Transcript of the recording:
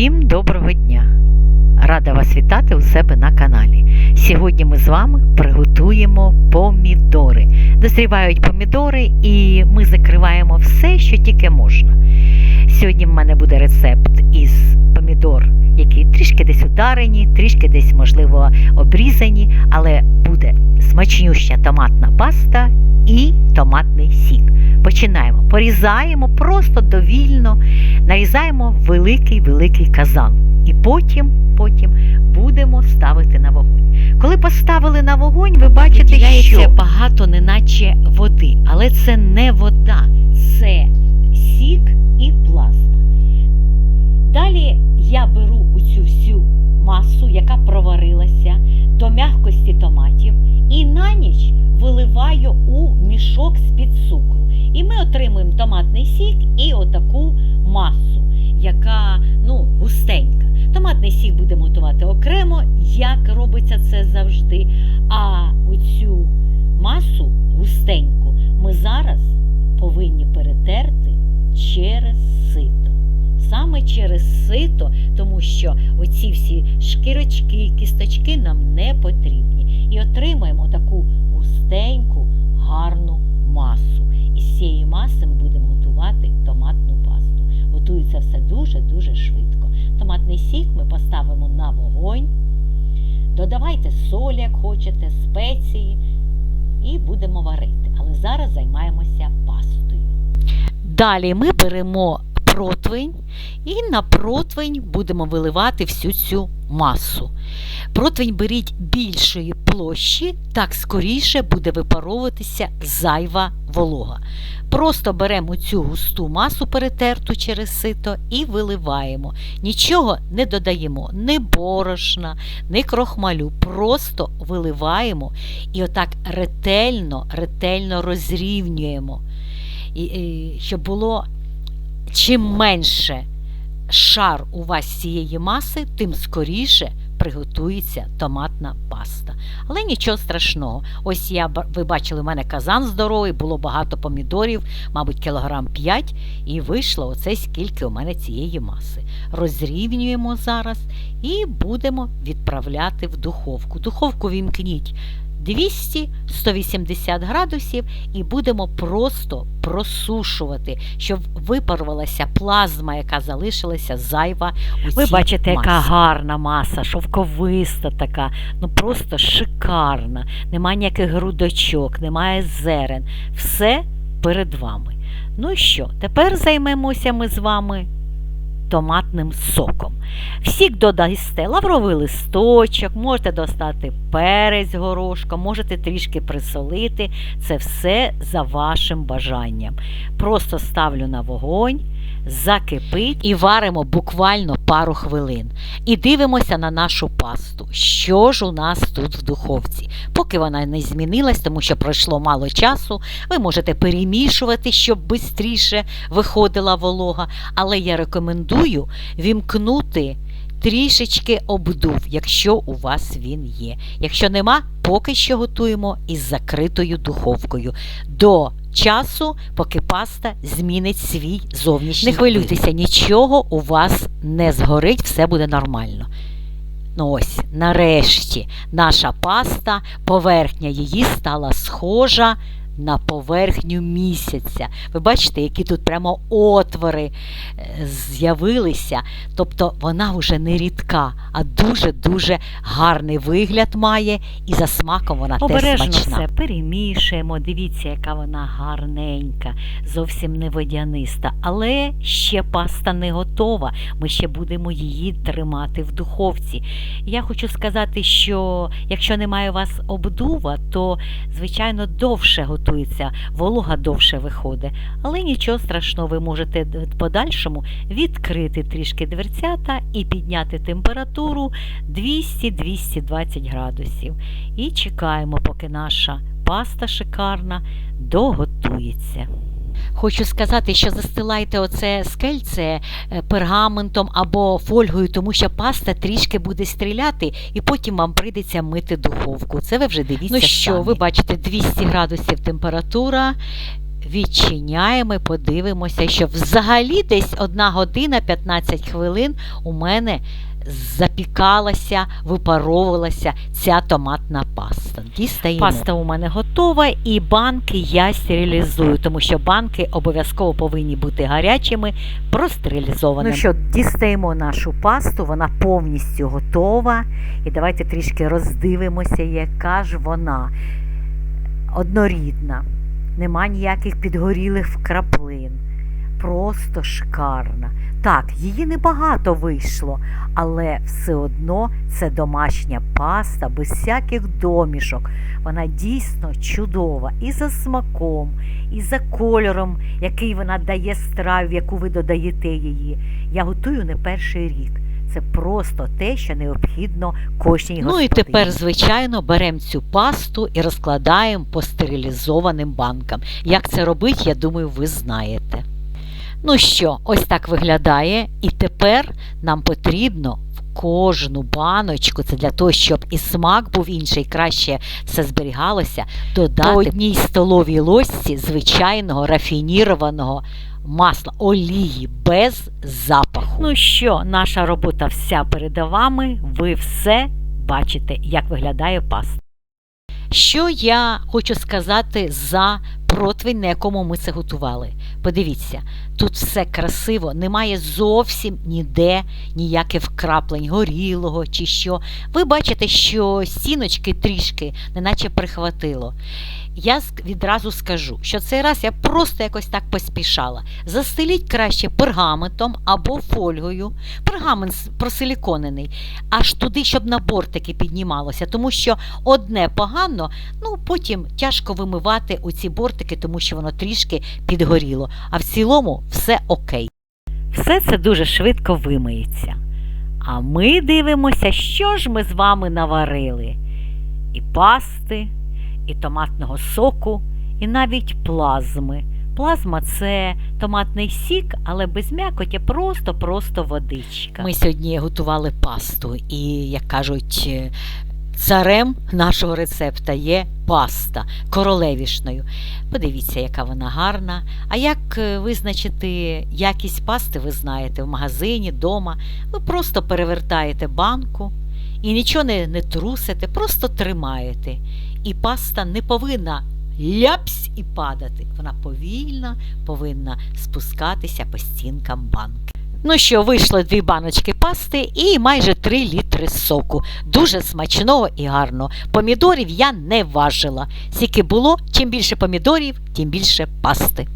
Всім доброго дня! Рада вас вітати у себе на каналі. Сьогодні ми з вами приготуємо помідори. Дозрівають помідори і ми закриваємо все, що тільки можна. Сьогодні в мене буде рецепт із помідор, які трішки десь ударені, трішки десь, можливо, обрізані, але буде смачнюща томатна паста і томатний сік. Починаємо. Порізаємо просто довільно, нарізаємо великий-великий казан. І потім, потім будемо ставити на вогонь. Коли поставили на вогонь, ви бачите, що багато неначе води, але це не вода, це сік і плазма. Далі я беру оцю всю масу, яка проварилася до м'якості томатів, і на ніч виливаю у мішок з-під цукру. І ми отримуємо томатний сік і отаку масу, яка ну, густенька. Томатний сік будемо готувати окремо, як робиться це завжди. А оцю масу густеньку ми зараз повинні перетерти через сито. Саме через сито, тому що оці всі шкірочки, кісточки нам не потрібні. І отримаємо таку густеньку, гарну масу. І з цієї маси ми будемо готувати томатну пасту. Готується все дуже-дуже швидко. Томатний сік ми поставимо на вогонь. Додавайте соль, як хочете, спеції, і будемо варити. Але зараз займаємося пастою. Далі ми беремо противень і на противень будемо виливати всю цю масу. Противень беріть більшої площі, так скоріше буде випаровуватися зайва волога. Просто беремо цю густу масу, перетерту через сито, і виливаємо. Нічого не додаємо, ні борошна, ні крохмалю. Просто виливаємо і отак ретельно, ретельно розрівнюємо. І, і, щоб було чим менше шар у вас цієї маси, тим скоріше приготується томатна паста. Але нічого страшного. Ось я ви бачили, у мене казан здоровий, було багато помідорів, мабуть, кілограм 5, і вийшло оце скільки у мене цієї маси. Розрівнюємо зараз і будемо відправляти в духовку. Духовку вімкніть 200-180 градусів і будемо просто просушувати, щоб випарувалася плазма, яка залишилася зайва у Ви бачите, яка гарна маса, шовковиста така, ну просто шикарна. Немає ніяких грудочок, немає зерен. Все перед вами. Ну що, тепер займемося ми з вами томатним соком. Всік додасте лавровий листочок, можете достати перець горошком, можете трішки присолити. Це все за вашим бажанням. Просто ставлю на вогонь, закипить і варимо буквально пару хвилин. І дивимося на нашу пасту. Що ж у нас тут в духовці? Поки вона не змінилась, тому що пройшло мало часу, ви можете перемішувати, щоб швидше виходила волога. Але я рекомендую вімкнути трішечки обдув, якщо у вас він є. Якщо нема, поки що готуємо із закритою духовкою. До часу, поки паста змінить свій зовнішній. Не хвилюйтеся, нічого у вас не згорить, все буде нормально. Ну ось, нарешті, наша паста, поверхня її стала схожа на поверхню місяця. Ви бачите, які тут прямо отвори е, з'явилися. Тобто вона вже не рідка, а дуже-дуже гарний вигляд має, і за смаком вона Обережно теж смачна. все перемішуємо. Дивіться, яка вона гарненька, зовсім не водяниста. Але ще паста не готова. Ми ще будемо її тримати в духовці. Я хочу сказати, що якщо немає у вас обдува, то звичайно довше готується, волога довше виходить. Але нічого страшного, ви можете в подальшому відкрити трішки дверцята і підняти температуру 200-220 градусів. І чекаємо, поки наша паста шикарна доготується. Хочу сказати, що застилайте оце скельце е, пергаментом або фольгою, тому що паста трішки буде стріляти, і потім вам прийдеться мити духовку. Це ви вже дивіться. Ну що, самі. ви бачите 200 градусів температура. Відчиняємо і подивимося, що взагалі десь 1 година 15 хвилин у мене запікалася, випаровувалася ця томатна паста. Дістаємо. Паста у мене готова, і банки я стерилізую, тому що банки обов'язково повинні бути гарячими, простерилізованими. Ну що, дістаємо нашу пасту, вона повністю готова. І давайте трішки роздивимося, яка ж вона однорідна, нема ніяких підгорілих вкраплин. Просто шикарна. Так, її небагато вийшло, але все одно це домашня паста без всяких домішок. Вона дійсно чудова і за смаком, і за кольором, який вона дає страві, яку ви додаєте її. Я готую не перший рік. Це просто те, що необхідно кожній Ну і тепер, звичайно, беремо цю пасту і розкладаємо по стерилізованим банкам. Як це робить, я думаю, ви знаєте. Ну що, ось так виглядає. І тепер нам потрібно в кожну баночку, це для того, щоб і смак був інший, краще все зберігалося, додати по одній столовій ложці звичайного рафінірованого масла, олії без запаху. Ну що, наша робота вся перед вами. Ви все бачите, як виглядає паста. Що я хочу сказати за противень, на якому ми це готували? Подивіться, тут все красиво, немає зовсім ніде ніяких вкраплень горілого чи що. Ви бачите, що стіночки трішки, неначе прихватило. Я відразу скажу, що цей раз я просто якось так поспішала. Застеліть краще пергаментом або фольгою. Пергамент просиліконений, аж туди, щоб на бортики піднімалося, тому що одне погано, ну потім тяжко вимивати оці бортики, тому що воно трішки підгоріло. А в цілому все окей. Все це дуже швидко вимиється. А ми дивимося, що ж ми з вами наварили. І пасти, і томатного соку, і навіть плазми. Плазма це томатний сік, але без м'якоті, просто-просто водичка. Ми сьогодні готували пасту, і, як кажуть, е, царем нашого рецепта є паста королевішною. Подивіться, яка вона гарна. А як е, визначити якість пасти, ви знаєте, в магазині, вдома. Ви просто перевертаєте банку і нічого не, не трусите, просто тримаєте. І паста не повинна ляпсь і падати. Вона повільно повинна спускатися по стінкам банки. Ну що, вийшло дві баночки пасти і майже 3 літри соку. Дуже смачного і гарно. Помідорів я не важила. Скільки було, чим більше помідорів, тим більше пасти.